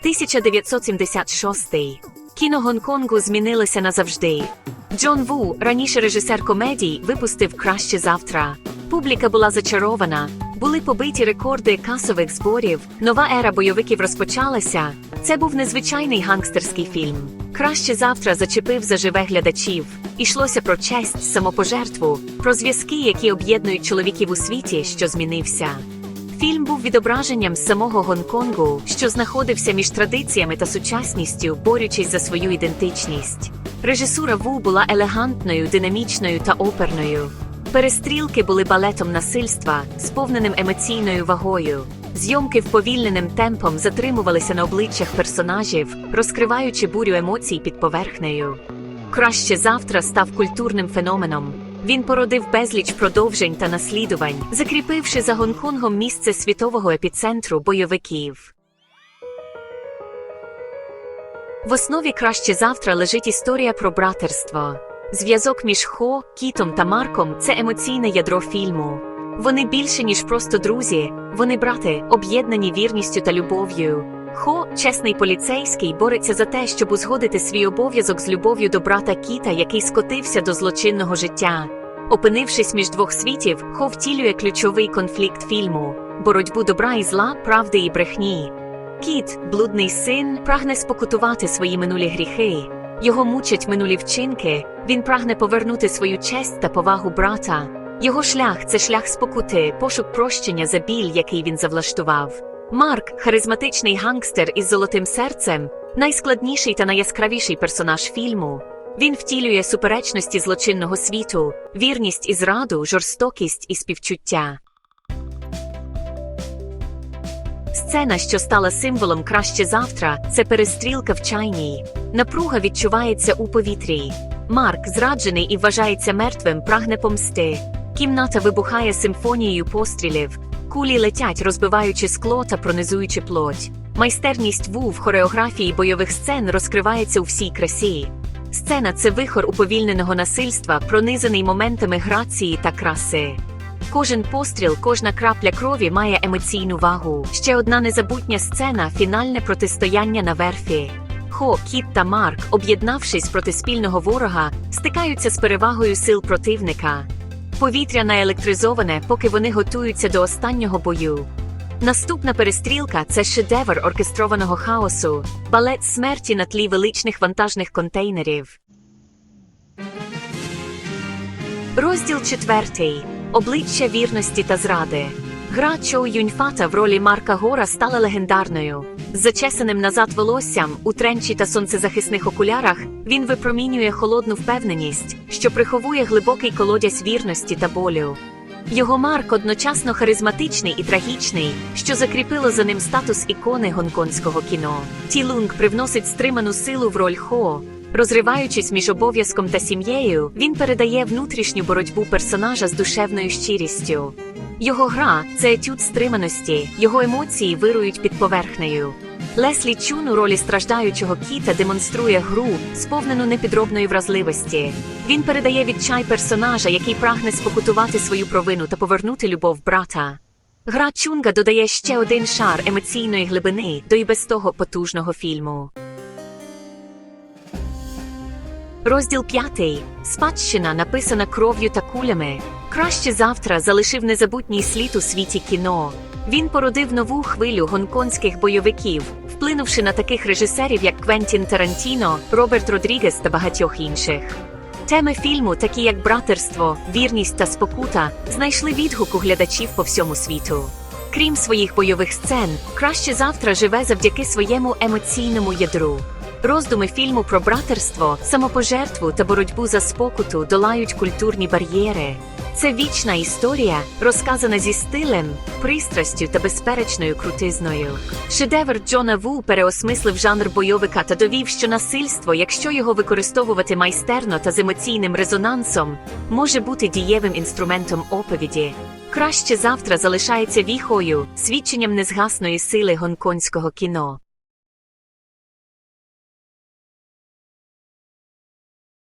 1976. Кіно Гонконгу змінилося назавжди. Джон Ву, раніше режисер комедій, випустив краще завтра. Публіка була зачарована. Були побиті рекорди касових зборів. Нова ера бойовиків розпочалася. Це був незвичайний гангстерський фільм. Краще завтра зачепив заживе глядачів. Ішлося про честь, самопожертву, про зв'язки, які об'єднують чоловіків у світі, що змінився. Фільм був відображенням самого Гонконгу, що знаходився між традиціями та сучасністю, борючись за свою ідентичність. Режисура Ву була елегантною, динамічною та оперною. Перестрілки були балетом насильства, сповненим емоційною вагою. Зйомки вповільненим темпом затримувалися на обличчях персонажів, розкриваючи бурю емоцій під поверхнею. Краще завтра став культурним феноменом. Він породив безліч продовжень та наслідувань, закріпивши за Гонконгом місце світового епіцентру бойовиків. В основі краще завтра лежить історія про братерство. Зв'язок між Хо, Кітом та Марком це емоційне ядро фільму. Вони більше, ніж просто друзі, вони брати, об'єднані вірністю та любов'ю. Хо, чесний поліцейський, бореться за те, щоб узгодити свій обов'язок з любов'ю до брата Кіта, який скотився до злочинного життя. Опинившись між двох світів, Хо втілює ключовий конфлікт фільму боротьбу добра і зла, правди і брехні. Кіт, блудний син, прагне спокутувати свої минулі гріхи. Його мучать минулі вчинки, він прагне повернути свою честь та повагу брата. Його шлях це шлях спокути, пошук прощення за біль, який він завлаштував. Марк, харизматичний гангстер із золотим серцем, найскладніший та найяскравіший персонаж фільму. Він втілює суперечності злочинного світу, вірність і зраду, жорстокість і співчуття. Сцена, що стала символом краще завтра, це перестрілка в чайній. Напруга відчувається у повітрі. Марк, зраджений і вважається мертвим, прагне помсти. Кімната вибухає симфонією пострілів. Кулі летять, розбиваючи скло та пронизуючи плоть. Майстерність Ву в хореографії бойових сцен розкривається у всій красі. Сцена це вихор уповільненого насильства, пронизаний моментами грації та краси. Кожен постріл, кожна крапля крові має емоційну вагу. Ще одна незабутня сцена фінальне протистояння на верфі. Хо, Кіт та Марк, об'єднавшись проти спільного ворога, стикаються з перевагою сил противника. Повітря наелектризоване, поки вони готуються до останнього бою. Наступна перестрілка це шедевр оркестрованого хаосу, балет смерті на тлі величних вантажних контейнерів. Розділ четвертий. Обличчя вірності та зради. Гра Чоу Юньфата в ролі Марка Гора стала легендарною. З зачесаним назад волоссям, у тренчі та сонцезахисних окулярах він випромінює холодну впевненість, що приховує глибокий колодязь вірності та болю. Його Марк одночасно харизматичний і трагічний, що закріпило за ним статус ікони гонконгського кіно. Ті Лунг привносить стриману силу в роль Хо. Розриваючись між обов'язком та сім'єю, він передає внутрішню боротьбу персонажа з душевною щирістю. Його гра це етюд стриманості, його емоції вирують під поверхнею. Леслі Чун у ролі страждаючого кіта демонструє гру, сповнену непідробної вразливості. Він передає відчай персонажа, який прагне спокутувати свою провину та повернути любов брата. Гра Чунга додає ще один шар емоційної глибини до і без того потужного фільму. Розділ п'ятий. Спадщина написана кров'ю та кулями. Краще завтра залишив незабутній слід у світі кіно. Він породив нову хвилю гонконгських бойовиків, вплинувши на таких режисерів, як Квентін Тарантіно, Роберт Родрігес та багатьох інших. Теми фільму, такі як братерство, вірність та спокута, знайшли відгук у глядачів по всьому світу. Крім своїх бойових сцен, краще завтра живе завдяки своєму емоційному ядру. Роздуми фільму про братерство, самопожертву та боротьбу за спокуту долають культурні бар'єри. Це вічна історія, розказана зі стилем, пристрастю та безперечною крутизною. Шедевр Джона Ву переосмислив жанр бойовика та довів, що насильство, якщо його використовувати майстерно та з емоційним резонансом, може бути дієвим інструментом оповіді. Краще завтра залишається віхою, свідченням незгасної сили гонконгського кіно.